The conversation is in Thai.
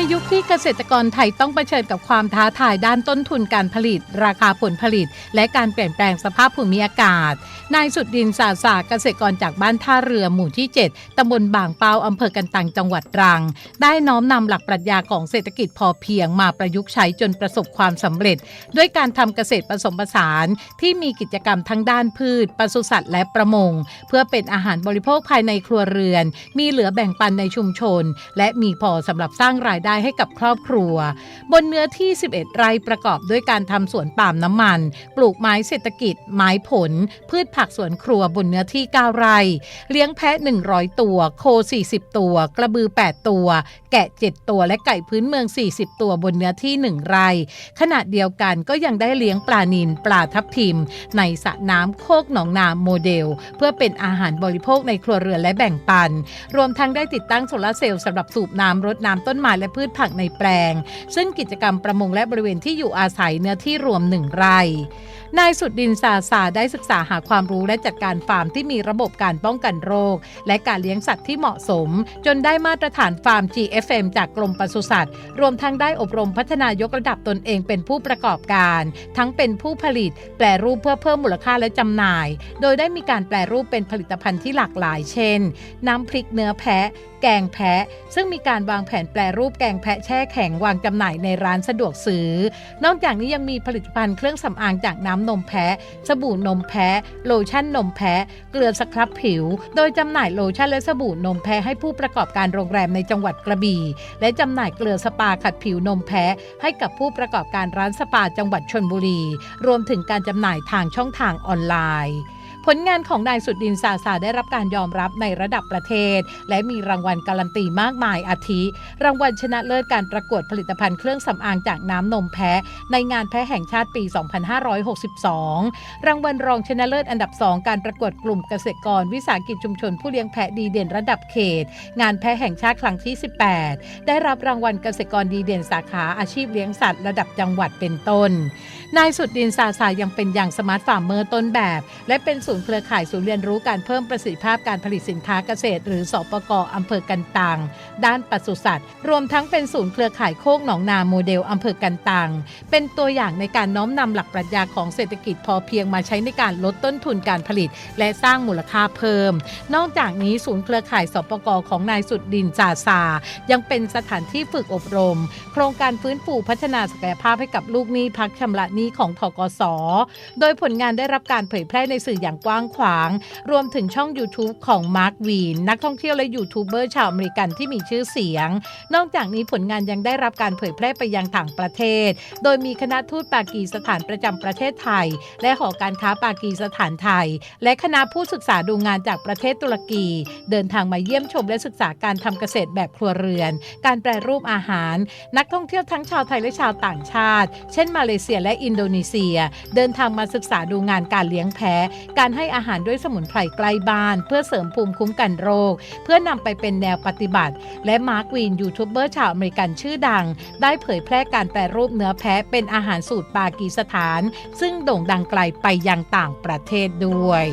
ยุคที่เกษตรกรไทยต้องเผชิญกับความท้าทายด้านต้นทุนการผลิต ราคาผลผลิต และการเปลี่ยนแปลงสภาพภูมิอากาศ นายสุดดินสาสาเกษตรกรจากบ้านท่าเรือหมู่ที่ 7 ตำบลบางเปาอำเภอกันตังจังหวัดตรัง ได้น้อมนำหลักปรัชญาของเศรษฐกิจพอเพียงมาประยุกต์ใช้จนประสบความสำเร็จ ด้วยการทำเกษตรผสมผสานที่มีกิจกรรมทั้งด้านพืชปศุสัตว์และประมง เพื่อเป็นอาหารบริโภคภายในครัวเรือน มีเหลือแบ่งปันในชุมชน และมีพอสำหรับสร้างรายได้ได้ให้กับครอบครัว บนเนื้อที่ 11 ไร่ประกอบด้วยการทำสวนปาล์มน้ำมัน ปลูกไม้เศรษฐกิจ ไม้ผล พืชผักสวนครัวบนเนื้อที่ 9 ไร่ เลี้ยงแพะ 100 ตัว โค 40 ตัว กระบือ 8 ตัว แกะ 7 ตัวและไก่พื้นเมือง 40 ตัวบนเนื้อที่ 1 ไร่ขณะเดียวกันก็ยังได้เลี้ยงปลานิลปลาทับทิม ในสระน้ำโคกหนองนาโมเดล เพื่อเป็นอาหารบริโภคในครัวเรือนและแบ่งปัน รวมทั้งได้ติดตั้งโซลาร์เซลล์สำหรับสูบน้ำรดน้ำต้นไม้และพืชผักในแปลง ซึ่งกิจกรรมประมงและบริเวณที่อยู่อาศัยเนื้อที่รวมหนึ่งไร่นายสุดดินสาสาได้ศึกษาหาความรู้และจัดการฟาร์มที่มีระบบการป้องกันโรค และการเลี้ยงสัตว์ที่เหมาะสม จนได้มาตรฐานฟาร์ม GFM จากกรมปศุสัตว์ รวมทั้งได้อบรมพัฒนายกระดับตนเองเป็นผู้ประกอบการ ทั้งเป็นผู้ผลิต แปลรูปเพื่อเพิ่มมูลค่าและจำหน่าย โดยได้มีการแปลรูปเป็นผลิตภัณฑ์ที่หลากหลาย เช่น น้ำพริกเนื้อแพะแกงแพะ ซึ่งมีการวางแผนแปลรูปแกงแพะแช่แข็งวางจำหน่ายในร้านสะดวกซื้อ นอกจากนี้ยังมีผลิตภัณฑ์เครื่องสำอางจากน้ำนมแพะ สบู่นมแพะ โลชั่นนมแพะ เกลือสครับผิว โดยจำหน่ายโลชั่นและสบู่นมแพะให้ผู้ประกอบการโรงแรมในจังหวัดกระบี่ และจำหน่ายเกลือสปาขัดผิวนมแพะ ให้กับผู้ประกอบการร้านสปาจังหวัดชนบุรี รวมถึงการจำหน่ายทางช่องทางออนไลน์ ผลงานของนายสุดดินสาสาได้รับการยอมรับในระดับประเทศ และมีรางวัลการันตีมากมายอาทิ รางวัลชนะเลิศการประกวดผลิตภัณฑ์เครื่องสำอางจากน้ำนมแพะ ในงานแพะแห่งชาติปี 2562 รางวัลรองชนะเลิศอันดับ 2 การประกวดกลุ่มเกษตรกร วิสาหกิจชุมชนผู้เลี้ยงแพะดีเด่นระดับเขต งานแพะแห่งชาติครั้งที่ 18 ได้รับรางวัลเกษตรกรดีเด่นสาขาอาชีพเลี้ยงสัตว์ระดับจังหวัดเป็นต้น นายสุดดินสาสายังเป็นอย่างสมาร์ทฟาร์มเมอร์ต้นแบบ และเป็นศูนย์เครือข่ายศูนย์เรียนรู้การเพิ่มประสิทธิภาพการผลิตสินค้าเกษตร หรือสปกอำเภอกันตังด้านปศุสัตว์ รวมทั้งเป็นศูนย์เครือข่ายโคกหนองนาโมเดลอำเภอกันตังเป็นตัวอย่างในการน้อมนำหลักปรัชญาของเศรษฐกิจพอเพียงมาใช้ในการลดต้นทุนการผลิต และสร้างมูลค่าเพิ่ม นอกจากนี้ศูนย์เครือข่ายสปกของนายสุดดินสาสายังเป็นสถานที่ฝึกอบรม โครงการฟื้นฟูพัฒนาศักยภาพให้กับลูกหนี้พักชำระหนี้ของทกส โดยผลงานได้รับการเผยแพร่ในสื่ออย่างกว้างขวาง รวมถึงช่อง YouTube ของมาร์ควีนนักท่องเที่ยวและยูทูบเบอร์ชาวอเมริกันที่มีชื่อเสียง นอกจากนี้ผลงานยังได้รับการเผยแพร่ไปยังต่างประเทศ โดยมีคณะทูตปากีสถานประจำประเทศไทย และหอการค้าปากีสถานไทย และคณะผู้ศึกษาดูงานจากประเทศตุรกี เดินทางมาเยี่ยมชมและศึกษาการทำเกษตรแบบครัวเรือน การแปรรูปอาหาร นักท่องเที่ยวทั้งชาวไทยและชาวต่างชาติ เช่น มาเลเซียและอินโดนีเซีย เดินทางมาศึกษาดูงานการเลี้ยงแพะการให้อาหารด้วยสมุนไพรใกล้บ้าน เพื่อเสริมภูมิคุ้มกันโรค เพื่อนำไปเป็นแนวปฏิบัติ และมาร์กวีนยูทูบเบอร์ชาวอเมริกันชื่อดัง ได้เผยแพร่การแปรรูปเนื้อแพะเป็นอาหารสูตรปากีสถาน ซึ่งโด่งดังไกลไปยังต่างประเทศด้วย